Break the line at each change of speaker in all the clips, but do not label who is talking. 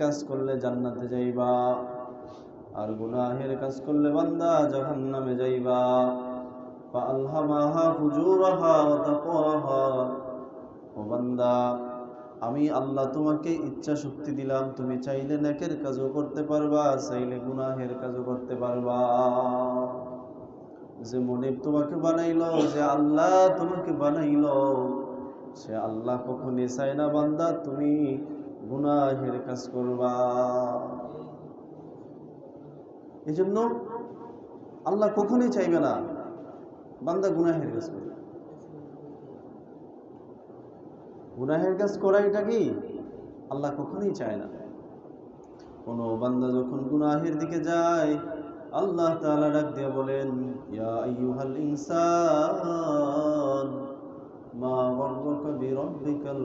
কাজ করলে জান্নাতে যাইবা, আর গুনাহের কাজ করলে বান্দা জাহান্নামে যাইবা। ফাআলহামাহা ফুজুরাহা ওয়া ও বান্দা, আমি আল্লাহ তোমাকে ইচ্ছা শক্তি দিলাম, তুমি চাইলে নাকের কাজও করতে পারবা, চাইলে গুনাহের কাজও করতে পারবা। যে মনিব তোমাকে বানাইল, যে আল্লাহ তোমাকে বানাইল, সে আল্লাহ কখনই চায় না বান্দা, তুমি গুনাহের কাজ করবা। এই জন্য আল্লাহ কখনই চাইবে না বান্দা গুনাহের কাজ করবে গুনাহের কাজ করা এটা কি? আল্লাহ কখনই চায় না। কোনো বান্দা যখন গুনাহের দিকে যায়, আল্লাহ তাআলা ডাক দিয়ে বলেন, ইয়া আইয়ুহাল ইনসান, মা গর্রকা বিরব্বিকাল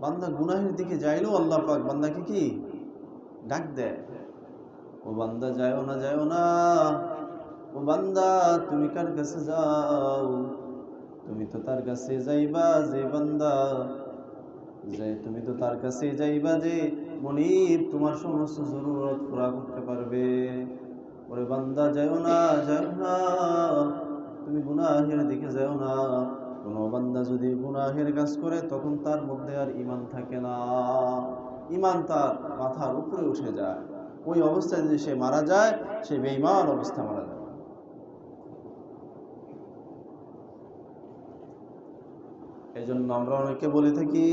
বান্দা গুনাহের দিকে যাইলেও আল্লাহ পাক বান্দাকে কি? ডাক দেয়। ও বান্দা যায়ও না যায়ও না। ও বান্দা, তুমি কার কাছে যাও? তুমি তো তার কাছে যাইবা যে বান্দা। যে তুমি তো তার কাছে যাইবা যে মনিব, তোমার সমস্ত জরুরত পুরা করতে পারবে। ওরে বান্দা যাও না যাও না। তুমি গুনাহের দিকে যাও না। কোনো বান্দা যদি গুনাহের কাজ করে, তখন তার মধ্যে আর ইমান থাকে না। ইমান তার মাথার উপরে উঠে যায়। ওই অবস্থায় যদি সে মারা যায়, সে বেঈমান অবস্থা মারা যায় এই জন্য আমরা অনেকে বলে থাকি,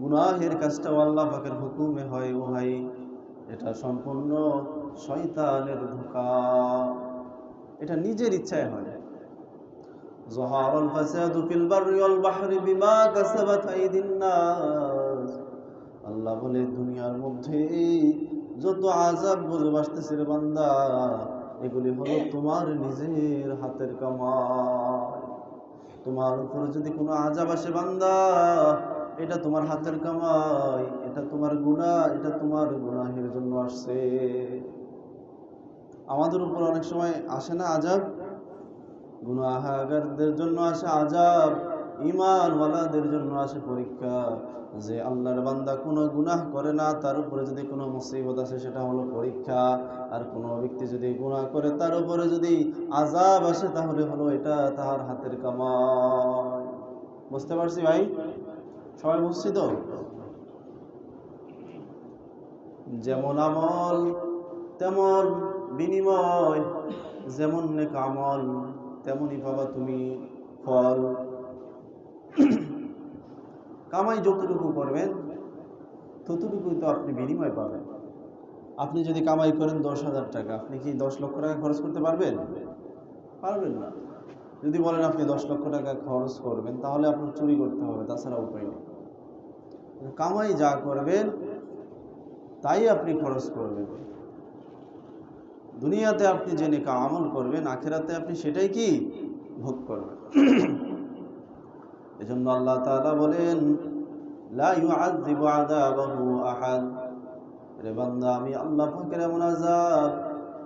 গুনাহের কাজটাও আল্লাহ পাকের হুকুমে হয় ও ভাই। এটা সম্পূর্ণ শয়তানের ধোকা। এটা নিজের ইচ্ছায় হয়। ظهر الفساد في البر والبحر بما كسبت أيدي الناس আল্লাহ বলে দুনিয়ার মধ্যে যত আজাব গজব আসতেছে রে বান্দা এগুলি হলো তোমার নিজের হাতের কামাই তোমার উপরে যদি কোনো আজাব আসে বান্দা এটা তোমার হাতের কামাই এটা তোমার গুণা এটা তোমার গুনাহের জন্য আসছে আমাদের উপর অনেক সময় আসে না আজাব গুনাহাগারদের জন্য আসে আজাব ইমানওয়ালাদের জন্য আসে পরীক্ষা। যে আল্লাহর বান্দা কোনো গুনাহ করে না, তার উপরে যদি কোনো মুসিবত আসে, সেটা হলো পরীক্ষা। আর কোনো ব্যক্তি যদি গুনাহ করে, তার উপরে যদি আজাব আসে, তাহলে হলো এটা তাহার হাতের কামাই বুঝতে পারছি ভাই? সবাই বুঝছি তো? যেমন আমল, তেমন বিনিময়, যেমন নেক আমল। তেমনই পাবা তুমি ফল। কামাই যতটুকু করবেন, ততটুকুই তো আপনি বিনিময় পাবেন। আপনি যদি কামাই করেন দশ হাজার টাকা, আপনি কি দশ লক্ষ টাকা খরচ করতে পারবেন? পারবেন না। যদি বলেন আপনি দশ লক্ষ টাকা খরচ করবেন, তাহলে আপনার চুরি করতে হবে, তাছাড়া উপায় নেই। কামাই যা করবেন, তাই আপনি খরচ করবেন। দুনিয়াতে আপনি যে নেকা আমল করবেন, আখেরাতে আপনি সেটাই কি? ভোগ করবেন। এজন্য আল্লাহ তাআলা বলেন, লা ইউআযযিবু আযাবাহু আহাদ। রে বান্দা, আমি আল্লাহ পাকের এমন আযাব,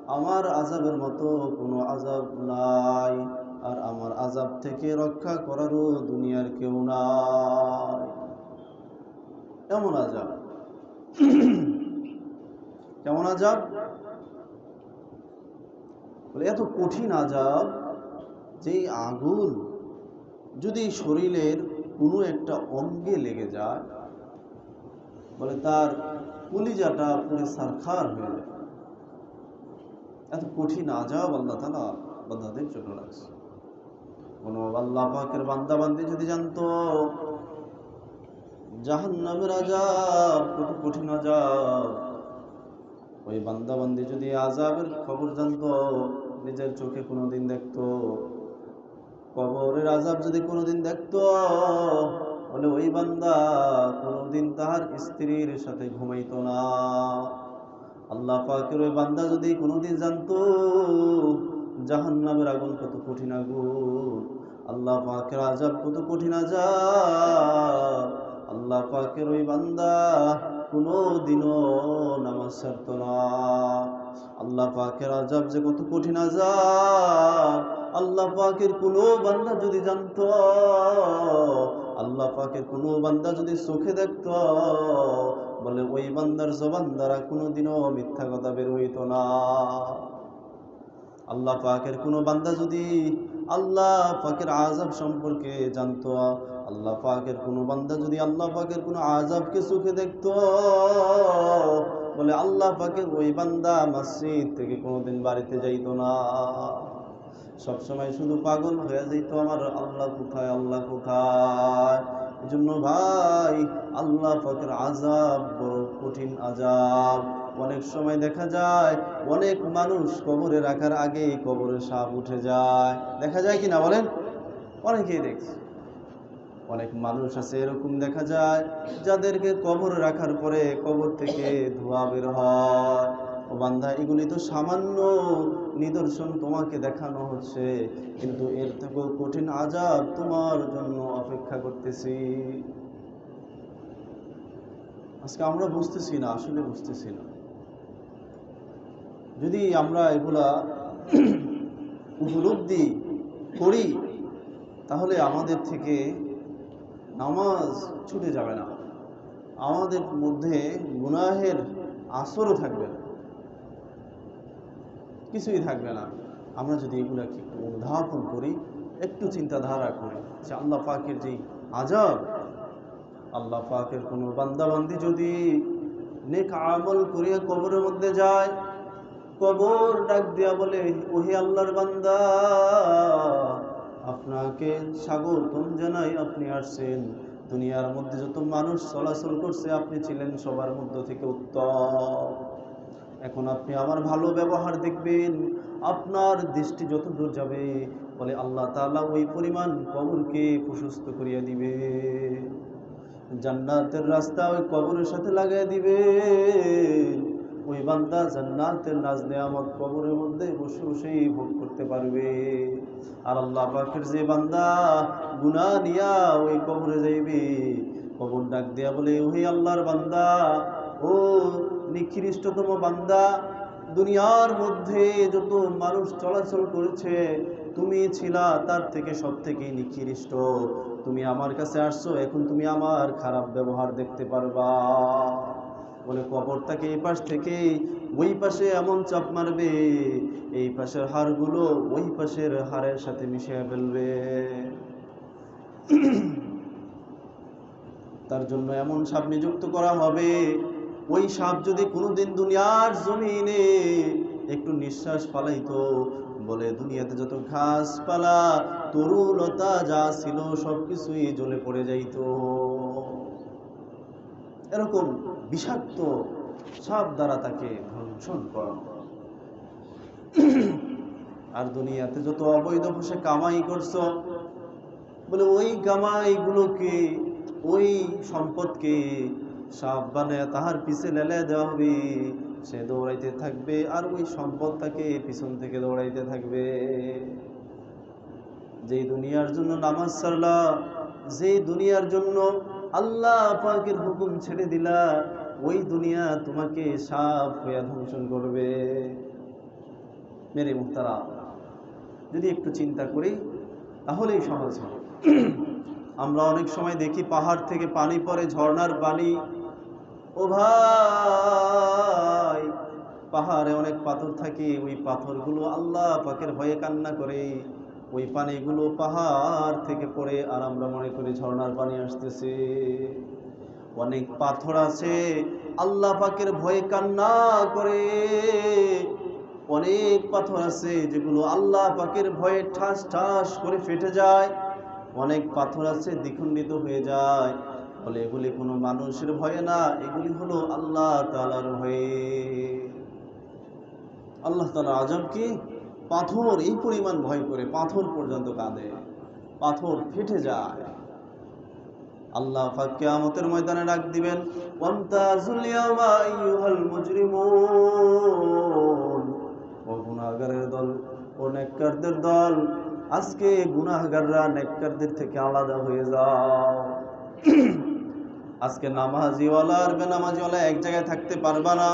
আমার আযাবের মতো কোনো আযাব নাই, আর আমার আযাব থেকে রক্ষা করারও দুনিয়ার কেউ নাই। এমন আযাব। কেমন আযাব? বলে, এত কঠিন আজাব যে আগুন যদি শরীরের কোনো একটা অঙ্গে লেগে যায়, বলে তার কলিজাটা পুরো সারখার হয়ে যায়। এত কঠিন আজাব আল্লাহ তালা বান্দাদের জন্য রাখছে। কোন আল্লাহ পাকের বান্দা বান্দি যদি জানতো জাহান নামের আজাব, কত কঠিন আজাব ওই বান্দাবান্দি যদি আজাবের খবর জানতো, নিজের চোখে কোনোদিন দেখতো, কবরের আজাব যদি কোনোদিন দেখতো, বলে ওই বান্দা কোনোদিন তাহার স্ত্রীর সাথে ঘুমাইতো না। আল্লাহ পাকের ওই বান্দা যদি কোনোদিন জানতো জাহান নামের আগুন কত কঠিন আগুন, আল্লাহ পাকের আজাব কত কঠিন আজাব আল্লাহ পাকের ওই বান্দা কোনো দিনও নামাজ ছাড়ত না। আল্লাহ পাকের আজাব যে কত কঠিন আজাব আল্লাহ পাকের কোনো বান্দা যদি জানতো, আল্লাহ পাকের কোনো বান্দা যদি চোখে দেখত, বলে ওই বান্দার জবান দ্বারা কোনোদিনও মিথ্যা কথা বের হইত না। আল্লাহ পাকের কোনো বান্দা যদি আল্লাহ পাকের আজাব সম্পর্কে জানতো আল্লাহ পাকের কোনো বান্দা যদি আল্লাহ পাকের কোনো আজাবকে সুখে দেখত, বলে আল্লাহ পাকের ওই বান্দা মসজিদ থেকে কোনোদিন বাড়িতে যাইত না। সবসময় শুধু পাগল হয়ে যেত আমার, আল্লাহ কোথায় আল্লাহ কোথায়? এজন্য ভাই, আল্লাহ পাকের আজাব বড় কঠিন আজাব অনেক সময় দেখা যায়, অনেক মানুষ কবরে রাখার আগে কবরে সাপ উঠে যায়। দেখা যায় কি না বলেন? অনেকেই দেখছি। অনেক মানুষ আছে, এরকম দেখা যায়, যাদেরকে কবর রাখার পরে কবর থেকে ধোঁয়া বের হয়। ও বান্ধা এগুলি তো সামান্য নিদর্শন তোমাকে দেখানো হচ্ছে, কিন্তু এর থেকেও কঠিন আজাব তোমার জন্য অপেক্ষা করতেছি। আজকে আমরা বুঝতেছি না, আসলে বুঝতেছি না। যদি আমরা এগুলা উপলব্ধি করি, তাহলে আমাদের থেকে নামাজ ছুটে যাবে না। আমাদের মধ্যে গুনাহের আসরও থাকবে না। কিছুই থাকবে না। আমরা যদি এগুলাকে একটু উদ্ধাপন করি, একটু চিন্তাধারা করি যে আল্লাহ পাকের যে আজাব আল্লাহ পাকের কোনো বান্দাবান্দি যদি নেক আমল করিয়া কবরের মধ্যে যায়, কবর ডাক দিয়া বলে, ওহে আল্লাহর বান্দা আপনাকে স্বাগতম জানাই আপনি আসছেন। দুনিয়ার মধ্যে যত মানুষ চলাচল করছে, আপনি ছিলেন সবার মধ্যে থেকে উত্তম। এখন আপনি আমার ভালো ব্যবহার দেখবেন, আপনার দৃষ্টি যত দূর যাবে, বলে আল্লাহ তাআলা ওই পরিমাণ কবরকে প্রশস্ত করিয়া দিবে। জান্নাতের রাস্তা ওই কবরের সাথে লাগাই দিবে। ওই বান্দা জান্নাতের নাজ নেয়ামত কবরের মধ্যে বসে বসেই ভোগ করতে পারবে। আর আল্লাহ পাকের যে বান্দা গুনাহ নিয়া ওই কবরে যাইবে, কবর ডাক দেয়া বলে ওই আল্লাহর বান্দা, ও নিকৃষ্টতম বান্দা, দুনিয়ার মধ্যে যত মানুষ চলাচল করেছে, তুমি ছিলা তার থেকে সব থেকে নিকৃষ্ট। তুমি আমার কাছে আসছো, এখন তুমি আমার খারাপ ব্যবহার দেখতে পারবা। বলে কবরটাকে এই পাশ থেকে ওই পাশে এমন চাপ মারবে, এই পাশের হাড়গুলো ওই পাশের হাড়ের সাথে মিশিয়ে ফেলবে। তার জন্য এমন সাপ নিযুক্ত করা হবে, ওই সাপ যদি কোনোদিন দুনিয়ার জমিনে একটু নিঃশ্বাস ফালাইতো, বলে দুনিয়াতে যত ঘাসপালা তরুলতা যা ছিল সবকিছুই জ্বলে পড়ে যাইতো। এরকম বিষাক্ত সাপ দ্বারা তাকে ধ্বংসন করা। আর দুনিয়াতে যত অবৈধ বসে কামাই করছ, বলে ওই কামাইগুলোকে, ওই সম্পদকে সাপ বানায় তাহার পিছে লেলে দেওয়া হবে। সে দৌড়াইতে থাকবে আর ওই সম্পদ তাকে পিছন থেকে দৌড়াইতে থাকবে। যেই দুনিয়ার জন্য নামাজ সারলা যেই দুনিয়ার জন্য আল্লাহ পাকের হুকুম ছেড়ে দিলা, ওই দুনিয়া তোমাকে সাফ হইয়া ধ্বংসন করবে। মেরে মুক্তারা, যদি একটু চিন্তা করি, তাহলেই সহজ হবে। আমরা অনেক সময় দেখি পাহাড় থেকে পানি পড়ে ঝর্নার পানি। ও ভাই, পাহাড়ে অনেক পাথর থাকে, ওই পাথরগুলো আল্লাহ পাকের ভয়ে কান্না করে। ওই পানিগুলো পাহাড় থেকে পড়ে আর আমরা মনে করি ঝর্নার পানি আসতেছে। অনেক পাথর আছে, আল্লাহ পাকের ভয়ে কান্না করে। অনেক পাথর আছে যেগুলো আল্লাহ পাকের ভয়ে ঠাস ঠাস করে ফেটে যায়। অনেক পাথর আছে দ্বিখণ্ডিত হয়ে যায়। বলে এগুলি কোনো মানুষের ভয়ে না, এগুলি হলো আল্লাহ তালার ভয়ে। আল্লাহ তালা আজব কি? পাথর এই পরিমাণ ভয় করে পাথর পর্যন্ত কাঁদে। পাথর ফেটে যায়। আল্লাহ কিয়ামতের ময়দানে ডাক দিবেন ও গুনাহগারের দল, ও নেককারদের দল, আজকে গুনাহগাররা নেককারদের থেকে আলাদা হয়ে যাও। আজকে নামাজিওয়ালা আর বেনামাজিওয়ালা এক জায়গায় থাকতে পারবা না।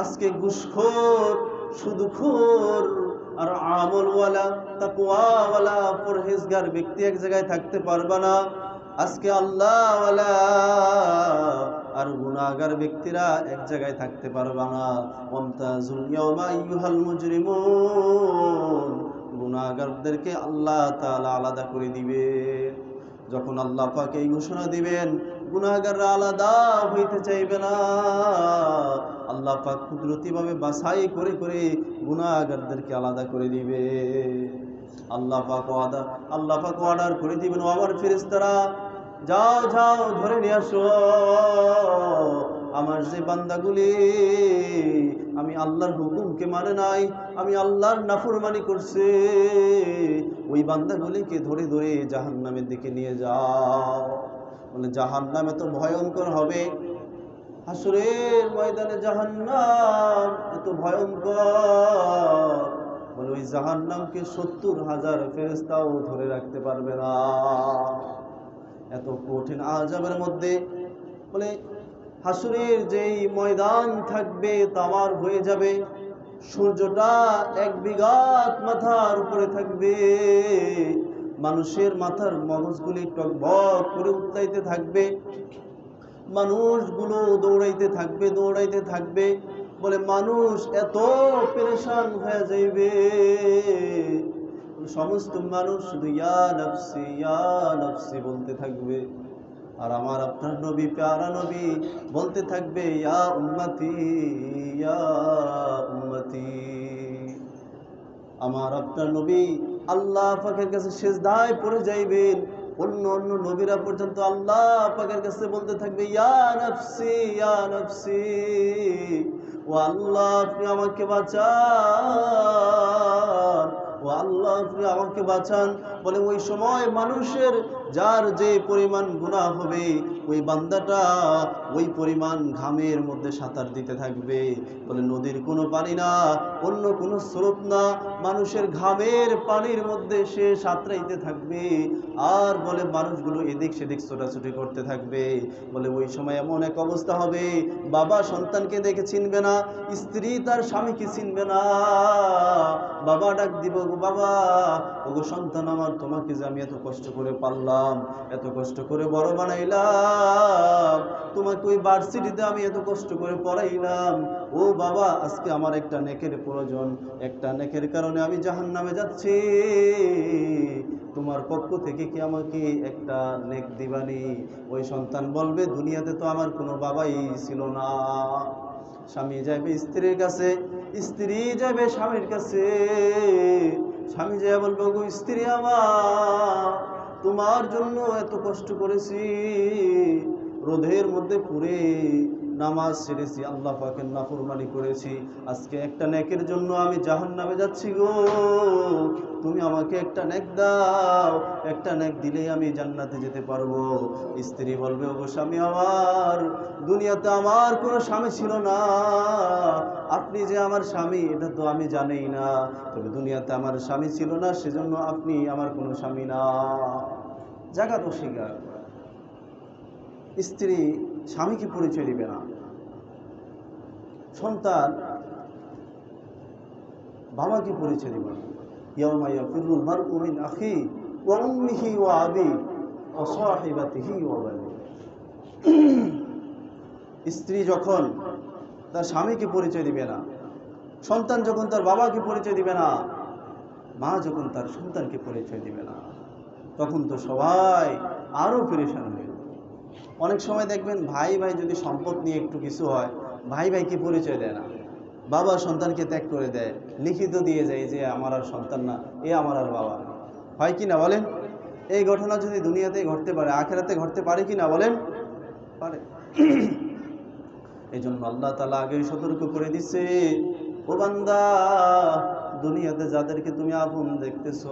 আজকে ঘুষখোর, সুদখোর আর আমলওয়ালা তাকুয়াওয়ালা পরহেজগার ব্যক্তি এক জায়গায় থাকতে পারবে না। আজকে আল্লাহওয়ালা আর গুনাগার ব্যক্তিরা এক জায়গায় থাকতে পারবে না। মুজরিমুন। গুনাহগারদেরকে আল্লাহ তালা আলাদা করে দিবে। যখন আল্লাহ পাকে এই ঘোষণা দিবেন গুণাগাররা আলাদা হইতে চাইবে না। আল্লাহ পাক কুদরতিভাবে বাছাই করে করে গুণাগারদেরকে আলাদা করে দিবে। আল্লাহ পাক ওয়াদা, আল্লাহ পাক অর্ডার করে দিবেন, ও আমার ফেরেশতারা, যাও যাও, ধরে নিয়ে আসো। আমার যে বান্দাগুলি, আমি আল্লাহর হুকুমকে মানে নাই, আমি আল্লাহর নাফরমানি করছে, ওই বান্দাগুলিকে ধরে ধরে জাহান্নামের দিকে নিয়ে যাও। বলে, জাহান্নামে তো ভয়ঙ্কর হবে। হাসুরের ময়দানে জাহান্নাম এত ভয়ঙ্কর। বলে, ওই জাহান্নামকে সত্তর হাজার ফেরেস্তাও ধরে রাখতে পারবে না। এত কঠিন আজাবের মধ্যে, বলে হাসুরের যেই ময়দান থাকবে তামার হয়ে যাবে। সূর্যটা এক বিঘাত মাথার উপরে থাকবে। মানুষের মাথার মগজগুলি টকবক করে উতলাইতে থাকবে। মানুষগুলো দৌড়াইতে থাকবে দৌড়াইতে থাকবে বলে মানুষ এত পেরেশান হয়ে যাইবে। সমস্ত মানুষ শুধু ইয়া নফসি ইয়া নফসি বলতে থাকবে। আর আমার আপনার নবী, প্যারা নবী বলতে থাকবে, ইয়া উম্মতি, ইয়া আমার আপনার নবী আল্লাহ পাকের কাছে শেষদায় পড়ে যাইবেন। অন্য অন্য নবীরা পর্যন্ত আল্লাহ পাকের কাছে বলতে থাকবে, ইয়া নফসি ইয়া নফসি। ও আল্লাহ, আপনি আমাকে বাঁচান। ও আল্লাহ, আপনি আমাকে বাঁচান। বলে ওই সময় মানুষের যার যে পরিমাণ গুনাহ হবে, ওই বান্দাটা ওই পরিমাণ ঘামের মধ্যে সাঁতার দিতে থাকবে। বলে, নদীর কোনো পানি না, অন্য কোনো স্রোত না, মানুষের ঘামের পানির মধ্যে সে সাঁতরাইতে থাকবে। আর বলে, মানুষগুলো এদিক সেদিক ছোটাছুটি করতে থাকবে। বলে, ওই সময় এমন এক অবস্থা হবে, বাবা সন্তানকে দেখে চিনবে না, স্ত্রী তার স্বামীকে চিনবে না। বাবা ডাক দিব, গো বাবা, ওগো সন্তান আমার, তোমাকে যে আমি এত কষ্ট করে পারলাম এত কষ্ট করে বড় বানাইলাম, তোমাকে ওই ভার্সিটিতে আমি এত কষ্ট করে পড়াইলাম। ও বাবা, আজকে আমার একটা নেকের প্রয়োজন, একটা নেকের কারণে আমি জাহান নামে যাচ্ছি। তোমার পক্ষ থেকে কি আমাকে একটা নেক দিবানি? ওই সন্তান বলবে, দুনিয়াতে তো আমার কোনো বাবাই ছিল না। স্বামী যাবে স্ত্রীর কাছে, স্ত্রী যাবে স্বামীর কাছে। স্বামী যায় বলবে গো স্ত্রী আমার। তোমার জন্য এত কষ্ট করেছি। রোদের মধ্যে পুরে নামাজ ছেড়েছি, আল্লাহ পাকের নাফরমানি করেছি। আজকে একটা নেকের জন্য আমি জাহান নামে যাচ্ছি গো। তুমি আমাকে একটা নেক দাও, একটা নেক দিলেই আমি জান্নাতে যেতে পারব। স্ত্রী বলবে ও স্বামী আমার, দুনিয়াতে আমার কোনো স্বামী ছিল না। আপনি যে আমার স্বামী, এটা তো আমি জানিই না। তবে দুনিয়াতে আমার স্বামী ছিল না, সেজন্য আপনি আমার কোনো স্বামী না। জায়গা তো স্বীকার স্ত্রী স্বামীকে পরিচয় দিবে না। সন্তান বাবাকে পরিচয় দিবে না ইয়াউমা ইয়াফিরুল মারউ মিন আখি ওয়া উম্মিহি ওয়া আবি বানি স্ত্রী যখন তার স্বামীকে পরিচয় দিবে না, সন্তান যখন তার বাবাকে পরিচয় দিবে না, মা যখন তার সন্তানকে পরিচয় দিবে না, তখন তো সবাই আরও পরেশান হয়ে। অনেক সময় দেখবেন ভাই ভাই যদি সম্পদ নিয়ে একটু কিছু হয় ভাই ভাইকে পরিচয় দেয় না? বাবা সন্তানকে ত্যাগ করে দেয়, লিখিত দিয়ে যায় যে আমার আর সন্তান না, এ আমার আর বাবা। হয় কি না বলেন? এই ঘটনা যদি দুনিয়াতে ঘটতে পারে, আখেরাতে ঘটতে পারে কি না বলেন? পারে। এই জন্য আল্লাহ তালা আগে সতর্ক করে দিচ্ছে ও বান্দা, দুনিয়াতে যাদেরকে তুমি আপন দেখতেছ,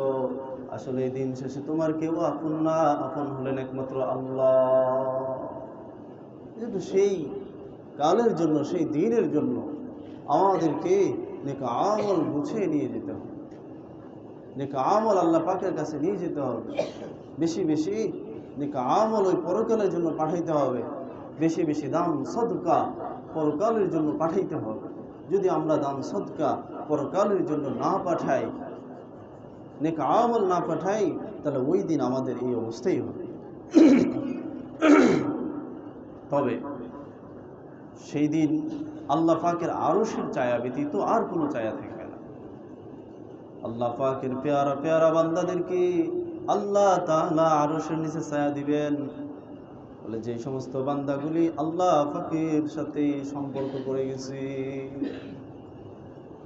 আসলে এই দিন শেষে তোমার কেউ আপন না, আপন হলেন একমাত্র আল্লাহ। সেই কালের জন্য, সেই দিনের জন্য আমাদেরকে নেকা আমল গুছিয়ে নিয়ে যেতে হবে। নেকা আমল আল্লাহ পাকের কাছে নিয়ে যেতে হবে। বেশি বেশি নেকা আমল ওই পরকালের জন্য পাঠাইতে হবে। বেশি বেশি দান, সদকা পরকালের জন্য পাঠাইতে হবে। যদি আমরা দান, সদকা পরকালের জন্য না পাঠাই, নেক আমল না পাঠাই, তাহলে ওই দিন আমাদের এই অবস্থাই হবে। তবে সেই দিন আল্লাহ পাকের আরশের চায়া ব্যতীত আর কোনো চায়া থাকবে না। আল্লাহ পাকের পেয়ারা পেয়ারা বান্দাদেরকে আল্লাহ তাআলা আরশের নিচে ছায়া দিবেন। বলে যে সমস্ত বান্দাগুলি আল্লাহ পাকের সাথে সম্পর্ক করে গেছে।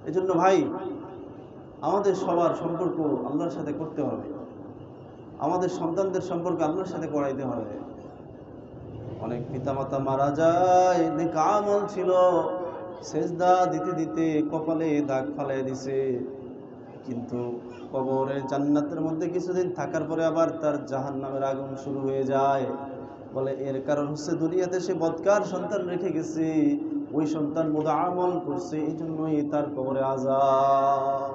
এজন্য ভাই, আমাদের সবার সম্পর্ক আল্লাহর সাথে করতে হবে। আমাদের সন্তানদের সম্পর্ক আল্লাহর সাথে করাইতে হবে। অনেক পিতামাতা মারা যায়। নেক আমল ছিল। সেজদা দিতে দিতে কপালে দাগ ফালাই দিছে। কিন্তু কবরে জান্নাতের মধ্যে কিছুদিন থাকার পরে আবার তার জাহান নামের আগুন শুরু হয়ে যায়। বলে, এর কারণ হচ্ছে দুনিয়াতে সে বদকার সন্তান রেখে গেছে। ওই সন্তান বোধ আমল করছে। এই জন্যই তার কবরে আজাব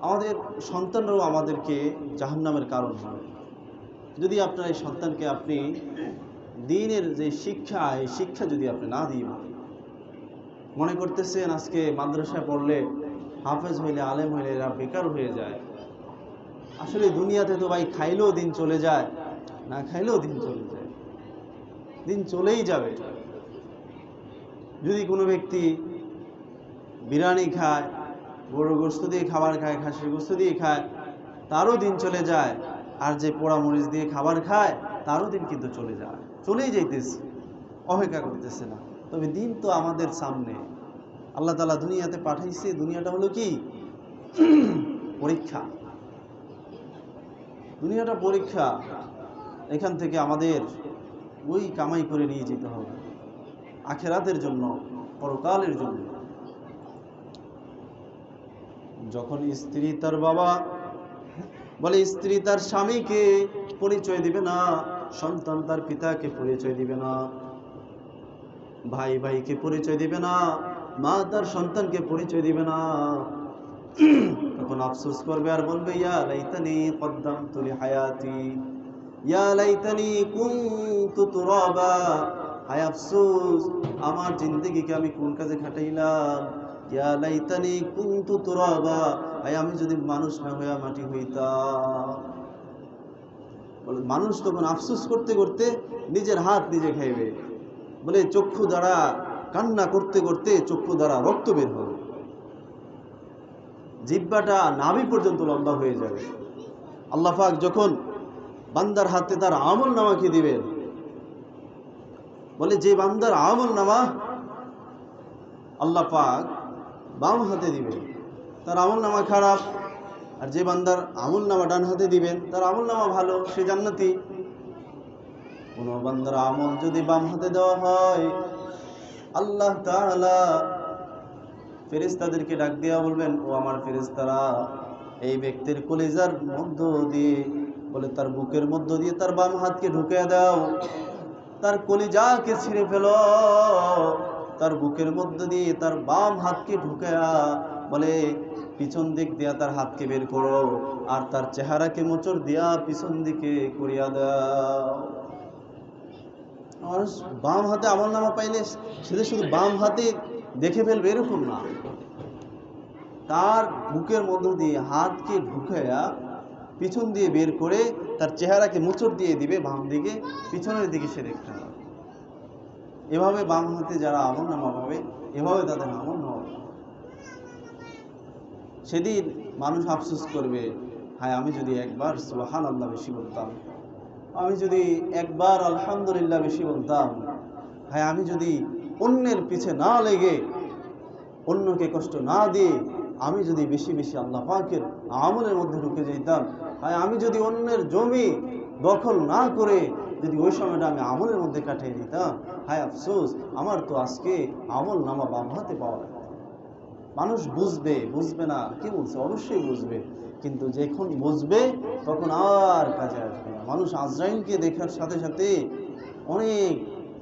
আমাদের সন্তানরাও আমাদেরকে জাহান্নামের কারণ হয় যদি আপনার এই সন্তানকে আপনি দিনের যে শিক্ষা, এই শিক্ষা যদি আপনি না দিন, মনে করতেছেন আজকে মাদ্রাসায় পড়লে হাফেজ হইলে, আলেম হইলে, এরা বেকার হয়ে যায়। আসলে দুনিয়াতে তো ভাই খাইলেও দিন চলে যায়, না খাইলেও দিন চলে যায়। দিন চলেই যাবে। যদি কোনো ব্যক্তি বিরিয়ানি খায়, গরুর গোস্ত দিয়ে খাবার খায়, খাসির গোস্ত দিয়ে খায়, তারও দিন চলে যায়। আর যে পোড়া মরিচ দিয়ে খাবার খায়, তারও দিন কিন্তু চলে যায়। চলেই যাইতেছে। অপেক্ষা করতেছে না। তবে দিন তো আমাদের সামনে। আল্লাহ তালা দুনিয়াতে পাঠাইছে। দুনিয়াটা হলো কি? পরীক্ষা। দুনিয়াটা পরীক্ষা। এখান থেকে আমাদের ওই কামাই করে নিয়ে যেতে হবে। আখেরাতের জন্য, পরকালের জন্য। যখন স্ত্রী তার বাবা বলে, স্ত্রী তার স্বামীকে পরিচয় দিবে না, সন্তান তার পিতাকে পরিচয় দিবে না। ভাই ভাইকে পরিচয় দিবে না, মা তার সন্তানকে পরিচয় দিবে না। তখন আফসোস করবে আর বলবে, ইয়া কদ্দাম তুলি হায়াতি ইয়া লাইতানি কুনতু হায় আফসোস, আমার জিন্দগিকে আমি কোন কাজে খাটাইলাম? আমি যদি মানুষ না মাটি হইতাম। মানুষ তখন আফসোস করতে করতে নিজের হাত নিজে খাইবে। বলে, চক্ষু দ্বারা কান্না করতে করতে চক্ষু দ্বারা রক্ত বের হবে। জিব্বাটা নাভি পর্যন্ত লম্বা হয়ে যাবে। আল্লাহ পাক যখন বান্দার হাতে তার আমল নামাকে দিবেন? বলে, যে বান্দার আমল নামা আল্লাহ পাক বাম হাতে দিবেন তার আমল নামা খারাপ, আর যে বান্দার আমল নামা ডান হাতে দিবেন তার আমল নামা ভালো, সে জান্নাতি। কোন বান্দার আমল যদি বাম হাতে দেওয়া হয়, আল্লাহ তাআলা ফেরেশতাদেরকে ডাক দেওয়া বলবেন, ও আমার ফেরেশতারা, এই ব্যক্তির কলিজার মধ্য দিয়ে, বলে তার বুকের মধ্য দিয়ে তার বাম হাতকে ঢুকিয়ে দাও। তার কলিজাকে ছিঁড়ে ফেলো। তার বুকের মধ্য দিয়ে তার বাম হাতকে ঢুকায়া বলে, পিছন দিক দিয়া তার হাতকে বের করো আর তার চেহারাকে মোচড় দিয়া পিছন দিকে করিয়া দাও। বাম হাতে আমল নামা পাইলে সেটা শুধু বাম হাতে দেখে ফেলবে এরকম না। তার বুকের মধ্য দিয়ে হাতকে ঢুকাইয়া পিছন দিয়ে বের করে তার চেহারাকে মুচড় দিয়ে দিবে বাম দিকে, পিছনের দিকে সে দেখতে এভাবে বাম হাতে যারা আমল নামা পাবে, এভাবে তাদের আমল নামা। সেদিন মানুষ আফসোস করবে, হায়, আমি যদি একবার সুহান আল্লাহ বেশি বলতাম, আমি যদি একবার আলহামদুলিল্লাহ বেশি বলতাম, হায়, আমি যদি অন্যের পিছে না লেগে, অন্যকে কষ্ট না দিয়ে আমি যদি বেশি বেশি আল্লাহ পাকের আমলের মধ্যে ঢুকে যেতাম হায়, আমি যদি অন্যের জমি দখল না করে যদি ওই সময়টা আমি আমলের মধ্যে কাটিয়ে দিতাম হায় আফসোস, আমার তো আজকে আমল নামা বাম হাতে পাওয়া লাগতো। মানুষ বুঝবে বুঝবে না, কে বলছে? অবশ্যই বুঝবে। কিন্তু যখন বুঝবে, তখন আর কাজে আসবে না। মানুষ আজরাইলকে দেখার সাথে সাথে অনেক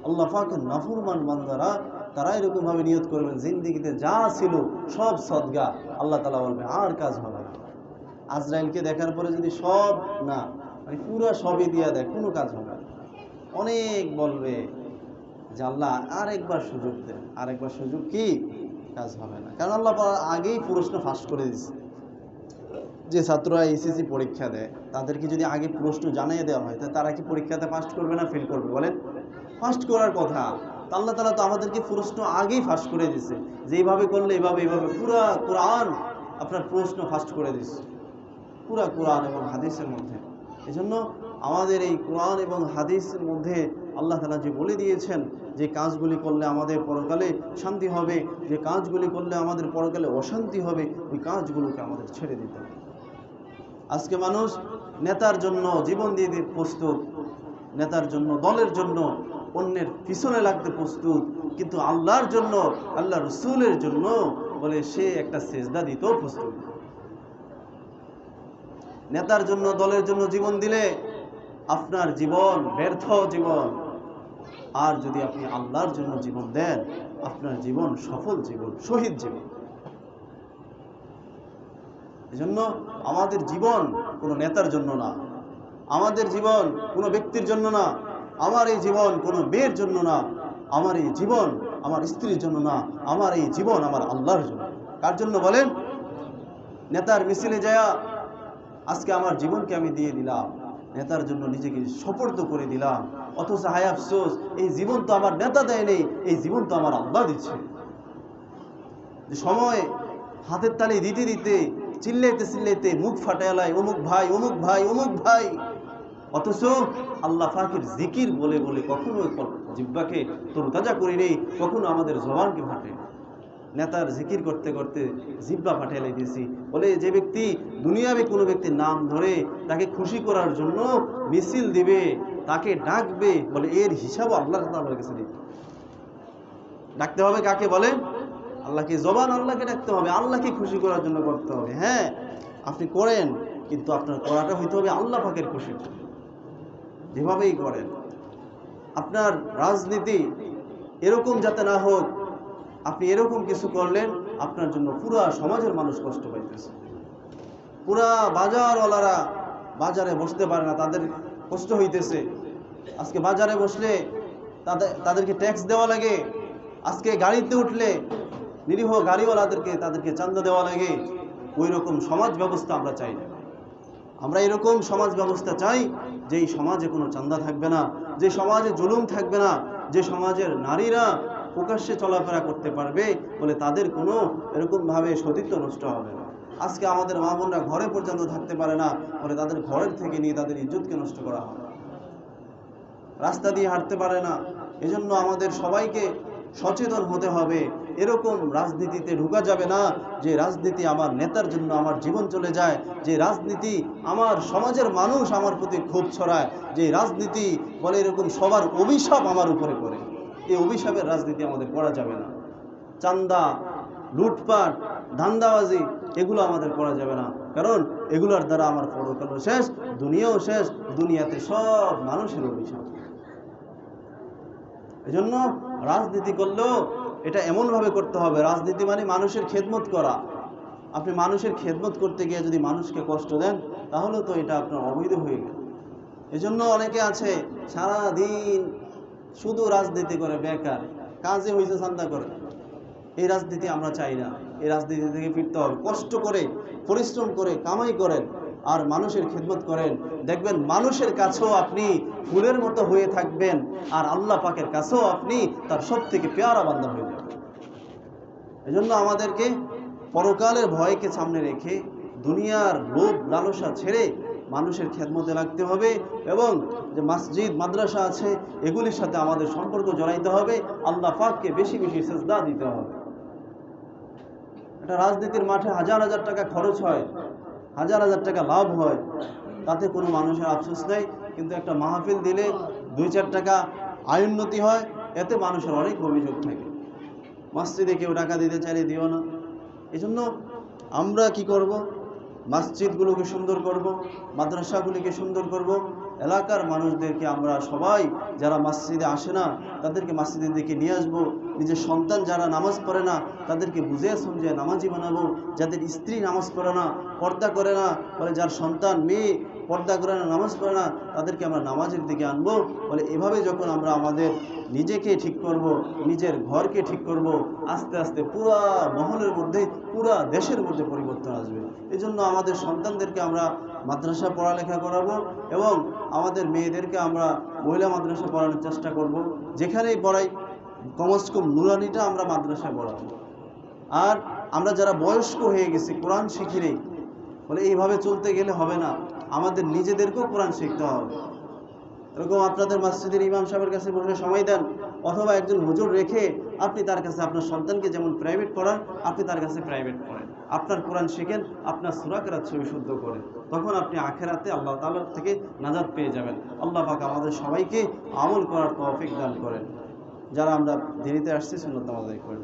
আল্লাহ পাকের নাফরমান বান্দারা, তারা এরকমভাবে নিয়ত করবেন, জিন্দিগিতে যা ছিল সব সদগা, আল্লাহ তালা বলবে, আর কাজ হবে না। আজরাইলকে দেখার পরে যদি সব না মানে পুরো সবই দিয়া দেয়, কোনো কাজ হবে না। অনেক বলবে যে আল্লাহ আরেকবার সুযোগ দেন আরেকবার সুযোগ কি? কাজ হবে না। কারণ আল্লাহ আগেই প্রশ্ন ফাঁস করে দিচ্ছে যে ছাত্ররা এসএসসি পরীক্ষা দেয়, তাদেরকে যদি আগে প্রশ্ন জানিয়ে দেওয়া হয় তাহলে তারা কি পরীক্ষাতে পাস করবে না ফেল করবে? বলেন ফার্স্ট করার কথা। আল্লাহ তালা তো আমাদেরকে প্রশ্ন আগেই ফার্স্ট করে দিছে যে এইভাবে করলে এইভাবে এইভাবে পুরা কোরআন আপনার প্রশ্ন ফার্স্ট করে দিচ্ছে পুরা কোরআন এবং হাদিসের মধ্যে। এই জন্য আমাদের এই কোরআন এবং হাদিসের মধ্যে আল্লাহ তালা যে বলে দিয়েছেন যে কাজগুলি করলে আমাদের পরকালে শান্তি হবে, যে কাজগুলি করলে আমাদের পরকালে অশান্তি হবে, ওই কাজগুলোকে আমাদের ছেড়ে দিতে হবে। আজকে মানুষ নেতার জন্য জীবন দিয়ে দিয়ে প্রস্তুত, নেতার জন্য, দলের জন্য অন্যের পিছনে লাগতে প্রস্তুত, কিন্তু আল্লাহর জন্য আল্লাহ রসুলের জন্য বলে সে একটা সেজদা দিতেও প্রস্তুত নেতার জন্য, দলের জন্য জীবন দিলে আপনার জীবন ব্যর্থ জীবন। আর যদি আপনি আল্লাহর জন্য জীবন দেন, আপনার জীবন সফল জীবন, শহীদ জীবন। এজন্য আমাদের জীবন কোনো নেতার জন্য না, আমাদের জীবন কোনো ব্যক্তির জন্য না, আমার এই জীবন কোনো মেয়ের জন্য না, আমার এই জীবন আমার স্ত্রীর জন্য না, আমার এই জীবন আমার আল্লাহর জন্য। কার জন্য বলেন? নেতার মিছিলে যায়া আজকে আমার জীবনকে আমি দিয়ে দিলাম। নেতার জন্য নিজেকে সপর্দ করে দিলাম। অথচ হায় আফসোস, এই জীবন তো আমার নেতা দেয় নেই এই জীবন তো আমার আল্লাহ দিচ্ছে। সময় হাতের তালি দিতে দিতে, চিল্লাইতে চিল্লাইতে মুখ ফাটাইলাই অমুক ভাই অমুক ভাই অমুক ভাই। অথচ আল্লাহ ফাকির জিকির বলে বলে কখনো জিব্বাকে তরতাজা করি নেই কখনো আমাদের জবানকে ফাটে নেতার জিকির করতে করতে জিব্বা ফাটাইলে দিয়েছি। বলে যে ব্যক্তি দুনিয়াবে কোনো ব্যক্তির নাম ধরে তাকে খুশি করার জন্য মিছিল দিবে, তাকে ডাকবে, বলে এর হিসাবও আল্লাহ তাআলার কাছে দিতে ডাকতে হবে কাকে বলেন? আল্লাহকে জবান আল্লাহকে ডাকতে হবে, আল্লাহকে খুশি করার জন্য করতে হবে। হ্যাঁ আপনি করেন, কিন্তু আপনার করাটা হইতে হবে আল্লাহ পাকের খুশি। যেভাবেই করেন। আপনার রাজনীতি এরকম যাতে না হোক আপনি এরকম কিছু করলেন, আপনার জন্য পুরা সমাজের মানুষ কষ্ট পাইতেছে। পুরা বাজারওয়ালারা বাজারে বসতে পারে না, তাদের কষ্ট হইতেছে। আজকে বাজারে বসলে তাদের তাদেরকে ট্যাক্স দেওয়া লাগে। আজকে গাড়িতে উঠলে নিরীহ গাড়িওয়ালাদেরকে তাদেরকে চান্দা দেওয়া লাগে। ওই রকম সমাজ ব্যবস্থা আমরা চাই না। আমরা এরকম সমাজ ব্যবস্থা চাই যে এই সমাজে কোনো চান্দা থাকবে না, যে সমাজে জুলুম থাকবে না, যে সমাজের নারীরা প্রকাশ্যে চলাফেরা করতে পারবে বলে তাদের কোনো এরকমভাবে সতীত্ব নষ্ট হবে না। আজকে আমাদের মা বোনরা ঘরে পর্যন্ত থাকতে পারে না বলে তাদের ঘরের থেকে নিয়ে তাদের ইজ্জতকে নষ্ট করা হয় রাস্তা দিয়ে হাঁটতে পারে না। এজন্য আমাদের সবাইকে সচেতন হতে হবে। এরকম রাজনীতিতে ঢুকা যাবে না যে রাজনীতি আমার নেতার জন্য আমার জীবন চলে যায়, যে রাজনীতি আমার সমাজের মানুষ আমার প্রতি ক্ষোভ ছড়ায়, যে রাজনীতি বলে এরকম সবার অভিশাপ আমার উপরে পড়ে। এই অভিশাপের রাজনীতি আমাদের করা যাবে না। চান্দা, লুটপাট, ধান্দাবাজি, এগুলো আমাদের করা যাবে না। কারণ এগুলোর দ্বারা আমার পরকালও শেষ, দুনিয়াও শেষ, দুনিয়াতে সব মানুষের অভিশাপ। এজন্য রাজনীতি করলেও এটা এমনভাবে করতে হবে, রাজনীতি মানে মানুষের খেদমত করা। আপনি মানুষের খেদমত করতে গিয়ে যদি মানুষকে কষ্ট দেন, তাহলে তো এটা আপনার অবৈধ হয়ে গেল। এজন্য অনেকে আছে সারা দিন শুধু রাজনীতি করে, বেকার। কাজে হয়েছে চান্দা করে। এই রাজনীতি আমরা চাই না। এই রাজনীতি থেকে ফিরতে হবে। কষ্ট করে, পরিশ্রম করে, কামাই করেন আর মানুষের খেদমত করেন। দেখবেন মানুষের কাছেও আপনি ফুলের মতো হয়ে থাকবেন আর আল্লাহ পাকের কাছেও আপনি তার সব থেকে পেয়ারা বান্ধা হয়ে যাবেন। এজন্য আমাদেরকে পরকালের ভয়কে সামনে রেখে দুনিয়ার লোভ লালসা ছেড়ে মানুষের খেদমতে লাগতে হবে এবং যে মসজিদ, মাদ্রাসা আছে, এগুলির সাথে আমাদের সম্পর্ক জড়াইতে হবে। আল্লাহ পাককে বেশি বেশি সেজদা দিতে হবে। একটা রাজনীতির মাঠে হাজার হাজার টাকা খরচ হয়, হাজার হাজার টাকা লাভ হয়। তাতে কোনো মানুষের আফসোস নেই, কিন্তু একটা মাহফিল দিলে দুই চার টাকা আয় উন্নতি হয়, এতে মানুষের অনেক অভিযোগ থাকে। মসজিদে কেউ টাকা দিতে চাইলে দিও না। এই জন্য আমরা কি করব? মসজিদগুলোকে সুন্দর করব, মাদ্রাসাগুলিকে সুন্দর করব। এলাকার মানুষদেরকে আমরা সবাই, যারা মসজিদে আসে না, তাদেরকে মসজিদের দিকে নিয়ে আসব। নিজের সন্তান যারা নামাজ পড়ে না, তাদেরকে বুঝে সমঝে নামাজি বানাবো। যাদের স্ত্রী নামাজ পড়ে না, পর্দা করে না ফলে যার সন্তান, মেয়ে পর্দা করে না, নামাজ পড়ে না, তাদেরকে আমরা নামাজের দিকে আনব। বলে এভাবে যখন আমরা আমাদের নিজেকে ঠিক করব, নিজের ঘরকে ঠিক করব, আস্তে আস্তে পুরা মহলের মধ্যে পুরা দেশের মধ্যে পরিবর্তন আসবে। এই জন্য আমাদের সন্তানদেরকে আমরা মাদ্রাসা পড়ালেখা করাবো এবং আমাদের মেয়েদেরকে আমরা মহিলা মাদ্রাসা পড়ানোর চেষ্টা করব, যেখানেই পড়াই কমস কম নুরানিটা আমরা মাদ্রাসায় পড়াবো। আর আমরা যারা বয়স্ক হয়ে গেছি, কোরআন শিখি নেই, বলে এইভাবে চলতে গেলে হবে না। আমাদের নিজেদেরকেও কোরআন শিখতে হবে। এরকম আপনাদের মসজিদের ইমাম সাহেবের কাছে বসে সময় দেন, অথবা একজন হুজুর রেখে আপনি তার কাছে আপনার সন্তানকে যেমন প্রাইভেট পড়ান, আপনি তার কাছে প্রাইভেট পড়েন। আপনার কোরআন শিখেন, আপনার সুরাকেরাত ছবি শুদ্ধ করেন। তখন আপনি আখেরাতে আল্লাহ তালার থেকে নাজাদ পেয়ে যাবেন। আল্লাহ পাক আমাদের সবাইকে আমল করার তৌফিক দান করেন। যারা আমরা দেরিতে আসছি, সুন্নত আমাদের করেন।